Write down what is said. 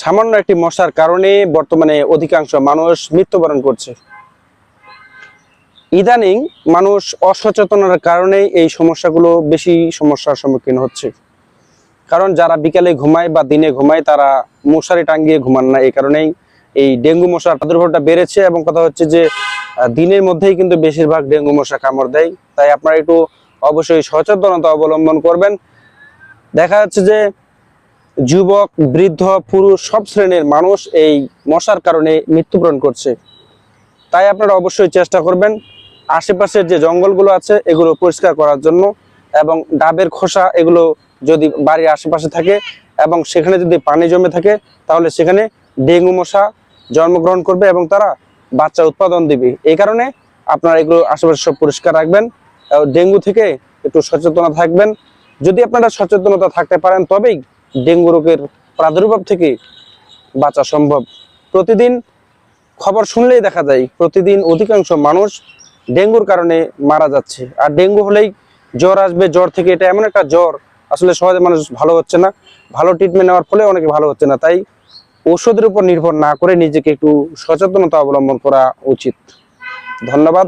সামান্য একটি মশার কারণে বর্তমানে অধিকাংশ মানুষ মৃত্যুবরণ করছে। ইদানিং মানুষ অসচেতনার কারণে এই সমস্যাগুলো বেশি সমস্যার সম্মুখীন হচ্ছে। কারণ যারা বিকালে ঘুমায় বা দিনে ঘুমায় তারা মশারি টাঙ্গিয়ে ঘুমান না, এই কারণেই এই ডেঙ্গু মশার প্রাদুর্ভাবটা বেড়েছে এবং কথা হচ্ছে যে দিনের মধ্যেই কিন্তু বেশিরভাগ ডেঙ্গু মশা কামড় দেয়। তাই আপনারা একটু অবশ্যই সচেতনতা অবলম্বন করবেন। দেখা যাচ্ছে যে যুবক, বৃদ্ধ, পুরুষ সব শ্রেণির মানুষ এই মশার কারণে মৃত্যুবরণ করছে। তাই আপনারা অবশ্যই চেষ্টা করবেন আশেপাশের যে জঙ্গলগুলো আছে এগুলো পরিষ্কার করার জন্য এবং ডাবের খোসা এগুলো যদি বাড়ির আশেপাশে থাকে এবং সেখানে যদি পানি জমে থাকে তাহলে সেখানে ডেঙ্গু মশা জন্মগ্রহণ করবে এবং তারা বাচ্চা উৎপাদন দিবে। এই কারণে আপনারা এগুলো আশেপাশে সব পরিষ্কার রাখবেন। ডেঙ্গু থেকে একটু সচেতন থাকবেন। যদি আপনারা সচেতনতা থাকতে পারেন তবেই ডেঙ্গু রোগের প্রাদুর্ভাব থেকে বাঁচা সম্ভব। প্রতিদিন খবর শুনলেই দেখা যায়, প্রতিদিন অধিকাংশ মানুষ ডেঙ্গুর কারণে মারা যাচ্ছে। আর ডেঙ্গু হলেই জ্বর আসবে, জ্বর থেকে এটা এমন একটা জ্বর, আসলে সহজে মানুষ ভালো হচ্ছে না। ভালো ট্রিটমেন্ট নেওয়ার ফলে অনেকে ভালো হচ্ছে না। তাই ওষুধের উপর নির্ভর না করে নিজেকে একটু সচেতনতা অবলম্বন করা উচিত। ধন্যবাদ।